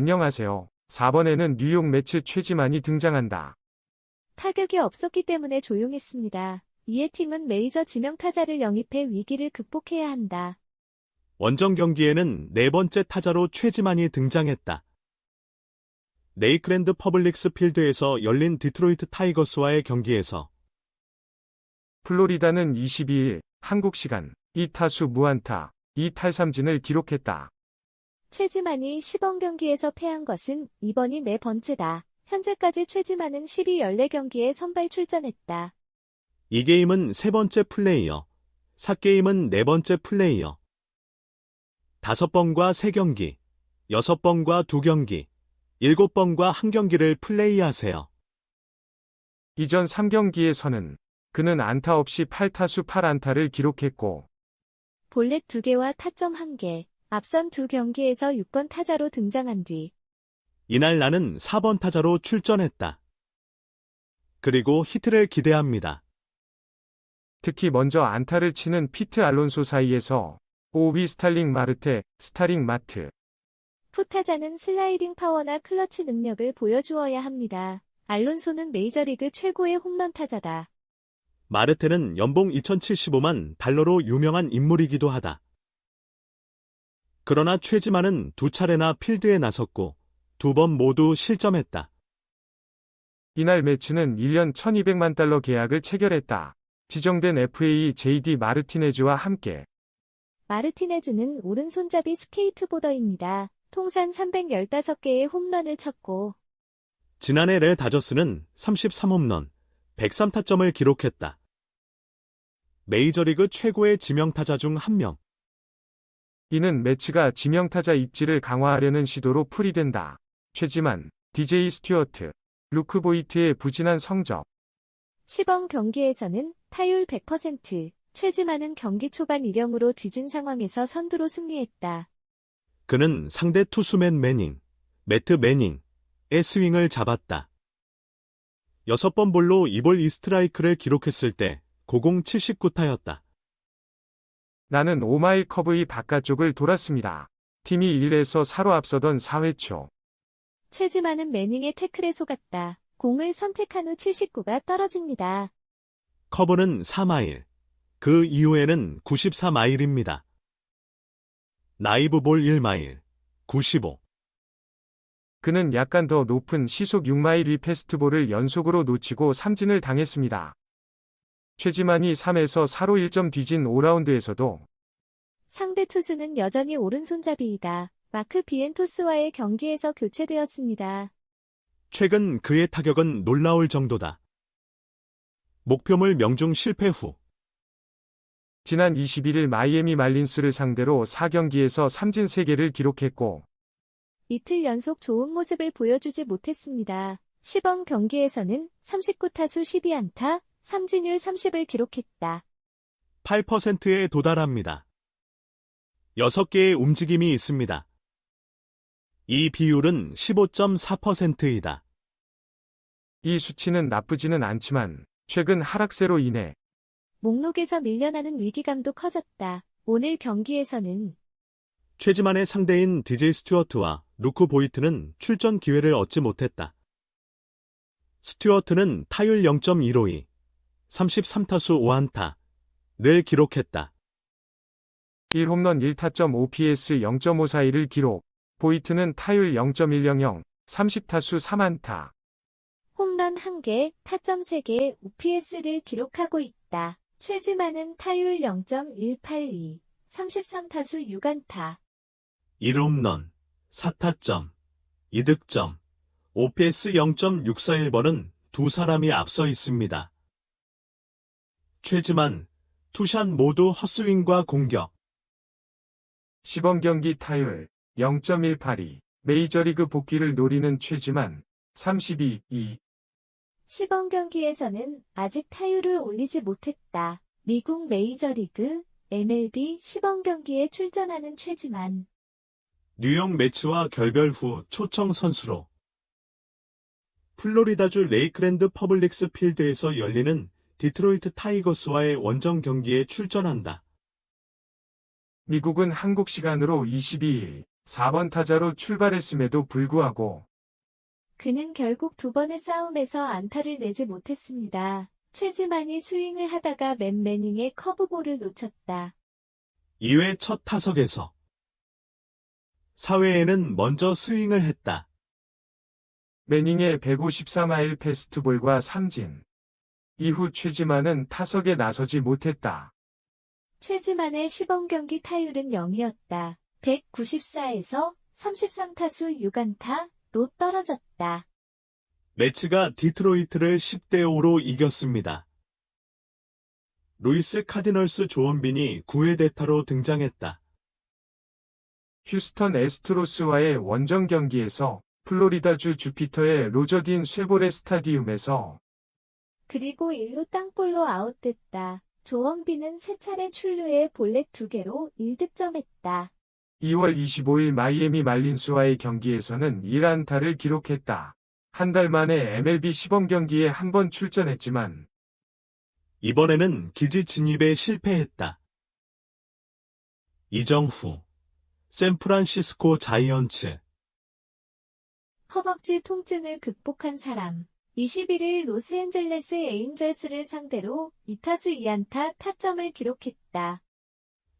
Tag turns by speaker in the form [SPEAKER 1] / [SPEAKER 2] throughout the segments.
[SPEAKER 1] 안녕하세요. 4번에는 뉴욕 매츠 최지만이 등장한다.
[SPEAKER 2] 타격이 없었기 때문에 조용했습니다. 이에 팀은 메이저 지명타자를 영입해 위기를 극복해야 한다.
[SPEAKER 3] 원정 경기에는 네 번째 타자로 최지만이 등장했다. 네이크랜드 퍼블릭스 필드에서 열린 디트로이트 타이거스와의 경기에서
[SPEAKER 1] 플로리다는 22일 한국 시간 2타수 무안타 2탈삼진을 기록했다.
[SPEAKER 2] 최지만이 시범 경기에서 패한 것은 이번이 네 번째다. 현재까지 최지만은 12-14경기에 선발 출전했다.
[SPEAKER 3] 이 게임은 세 번째 플레이어, 사 게임은 네 번째 플레이어. 다섯 번과 세 경기, 여섯 번과 두 경기, 일곱 번과 한 경기를 플레이하세요.
[SPEAKER 1] 이전 3경기에서는 그는 안타 없이 8타수 8안타를 기록했고
[SPEAKER 2] 볼넷 2개와 타점 1개, 앞선 두 경기에서 6번 타자로 등장한 뒤
[SPEAKER 3] 이날 나는 4번 타자로 출전했다. 그리고 히트를 기대합니다.
[SPEAKER 1] 특히 먼저 안타를 치는 피트 알론소 사이에서 오비 스탈링 마르테, 스타링 마트,
[SPEAKER 2] 푸타자는 슬라이딩 파워나 클러치 능력을 보여주어야 합니다. 알론소는 메이저리그 최고의 홈런 타자다.
[SPEAKER 3] 마르테는 연봉 2075만 달러로 유명한 인물이기도 하다. 그러나 최지만은 두 차례나 필드에 나섰고 두 번 모두 실점했다.
[SPEAKER 1] 이날 매치는 1년 1200만 달러 계약을 체결했다. 지정된 FA JD 마르티네즈와 함께
[SPEAKER 2] 마르티네즈는 오른손잡이 스케이트보더입니다. 통산 315개의 홈런을 쳤고
[SPEAKER 3] 지난해 레 다저스는 33홈런, 103타점을 기록했다. 메이저리그 최고의 지명타자 중 한 명.
[SPEAKER 1] 이는 매치가 지명타자 입지를 강화하려는 시도로 풀이된다. 최지만, DJ 스튜어트, 루크 보이트의 부진한 성적,
[SPEAKER 2] 시범 경기에서는 타율 100%, 최지만은 경기 초반 1영으로 뒤진 상황에서 선두로 승리했다.
[SPEAKER 3] 그는 상대 투수맨 매닝, 매트 매닝의 스윙을 잡았다. 여섯 번 볼로 2볼 2스트라이크를 기록했을 때 고공 79타였다.
[SPEAKER 1] 나는 5마일 커브의 바깥쪽을 돌았습니다. 팀이 1에서 4로 앞서던 4회 초.
[SPEAKER 2] 최지만은 매닝의 태클에 속았다. 공을 선택한 후 79가 떨어집니다.
[SPEAKER 3] 커브는 4마일. 그 이후에는 94마일입니다. 나이브 볼 1마일. 95.
[SPEAKER 1] 그는 약간 더 높은 시속 6마일 위 패스트볼을 연속으로 놓치고 삼진을 당했습니다. 최지만이 3에서 4로 1점 뒤진 5라운드에서도
[SPEAKER 2] 상대 투수는 여전히 오른손잡이이다. 마크 비엔토스와의 경기에서 교체되었습니다.
[SPEAKER 3] 최근 그의 타격은 놀라울 정도다. 목표물 명중 실패 후
[SPEAKER 1] 지난 21일 마이애미 말린스를 상대로 4경기에서 삼진 3개를 기록했고
[SPEAKER 2] 이틀 연속 좋은 모습을 보여주지 못했습니다. 시범 경기에서는 39타수 12안타, 삼진율 30을 기록했다.
[SPEAKER 3] 8%에 도달합니다. 6개의 움직임이 있습니다. 이 비율은 15.4%이다.
[SPEAKER 1] 이 수치는 나쁘지는 않지만 최근 하락세로 인해
[SPEAKER 2] 목록에서 밀려나는 위기감도 커졌다. 오늘 경기에서는
[SPEAKER 3] 최지만의 상대인 DJ 스튜어트와 루크 보이트는 출전 기회를 얻지 못했다. 스튜어트는 타율 0.152, 33타수 5안타를 기록했다.
[SPEAKER 1] 1홈런 1타점 OPS 0.541을 기록, 보이트는 타율 0.100, 30타수 3안타,
[SPEAKER 2] 홈런 1개, 타점 3개, OPS를 기록하고 있다. 최지만은 타율 0.182, 33타수 6안타.
[SPEAKER 3] 1홈런, 4타점, 2득점, OPS 0.641번은 두 사람이 앞서 있습니다. 최지만, 투샷 모두 헛스윙과 공격,
[SPEAKER 1] 시범 경기 타율 0.182, 메이저리그 복귀를 노리는 최지만 32, 2,
[SPEAKER 2] 시범 경기에서는 아직 타율을 올리지 못했다. 미국 메이저리그 MLB 시범 경기에 출전하는 최지만.
[SPEAKER 3] 뉴욕 매치와 결별 후 초청 선수로. 플로리다주 레이크랜드 퍼블릭스 필드에서 열리는 디트로이트 타이거스와의 원정 경기에 출전한다.
[SPEAKER 1] 미국은 한국 시간으로 22일 4번 타자로 출발했음에도 불구하고
[SPEAKER 2] 그는 결국 두 번의 싸움에서 안타를 내지 못했습니다. 최지만이 스윙을 하다가 맨 매닝의 커브볼을 놓쳤다.
[SPEAKER 3] 2회 첫 타석에서 4회에는 먼저 스윙을 했다.
[SPEAKER 1] 매닝의 154마일 패스트볼과 삼진. 이후 최지만은 타석에 나서지 못했다.
[SPEAKER 2] 최지만의 시범 경기 타율은 0이었다. 194에서 33타수 6안타로 떨어졌다.
[SPEAKER 3] 매치가 디트로이트를 10대 5로 이겼습니다. 루이스 카디널스 조원빈이 9회 대타로 등장했다.
[SPEAKER 1] 휴스턴 에스트로스와의 원정 경기에서 플로리다주 주피터의 로저딘 쇠보레 스타디움에서
[SPEAKER 2] 그리고 1루 땅볼로 아웃됐다. 조원빈은 세 차례 출루에 볼넷 2개로 1득점했다.
[SPEAKER 1] 2월 25일 마이애미 말린스와의 경기에서는 1안타를 기록했다. 한 달 만에 MLB 시범 경기에 한 번 출전했지만
[SPEAKER 3] 이번에는 기지 진입에 실패했다. 이정후, 샌프란시스코 자이언츠,
[SPEAKER 2] 허벅지 통증을 극복한 사람. 21일 로스앤젤레스 에인절스를 상대로 2타수 2안타 타점을 기록했다.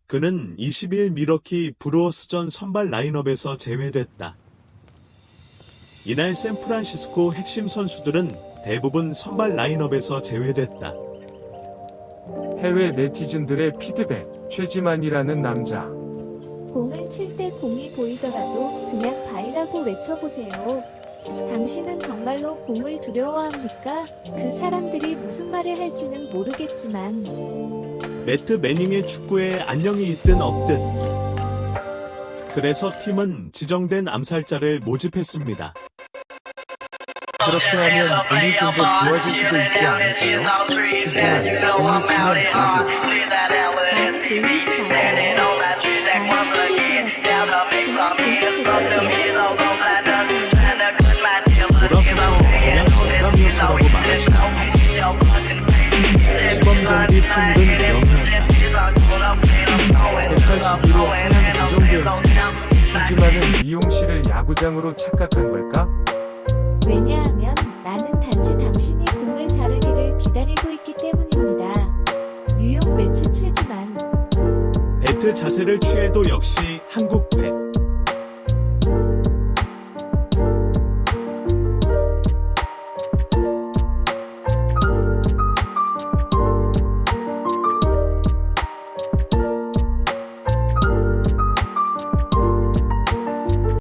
[SPEAKER 3] 그는 20일 미러키 브루어스전 선발 라인업에서 제외됐다. 이날 샌프란시스코 핵심 선수들은 대부분 선발 라인업에서 제외됐다.
[SPEAKER 1] 해외 네티즌들의 피드백, 최지만이라는 남자.
[SPEAKER 2] 공을 칠 때 공이 보이더라도 그냥 바이라고 외쳐보세요. 당신은 정말로 공을 두려워합니까? 그 사람들이 무슨 말을 할지는 모르겠지만
[SPEAKER 3] 매트 매닝의 축구에 안녕이 있든 없든. 그래서 팀은 지정된 암살자를 모집했습니다.
[SPEAKER 1] 그렇게 하면 운이 좀 더 좋아질 수도 있지 않을까요? 최지만, 공을 치면 안 돼.
[SPEAKER 2] 나는 놀리지 마세요. 나는 챙기지 못해. 그냥
[SPEAKER 1] 최지만은 미용실을 야구장으로 착각한 걸까?
[SPEAKER 2] 왜냐하면 나는 단지 당신이 공을 자르기를 기다리고 있기 때문입니다. 뉴욕 매치 최지만
[SPEAKER 3] 배트 자세를 취해도 역시 한국 배.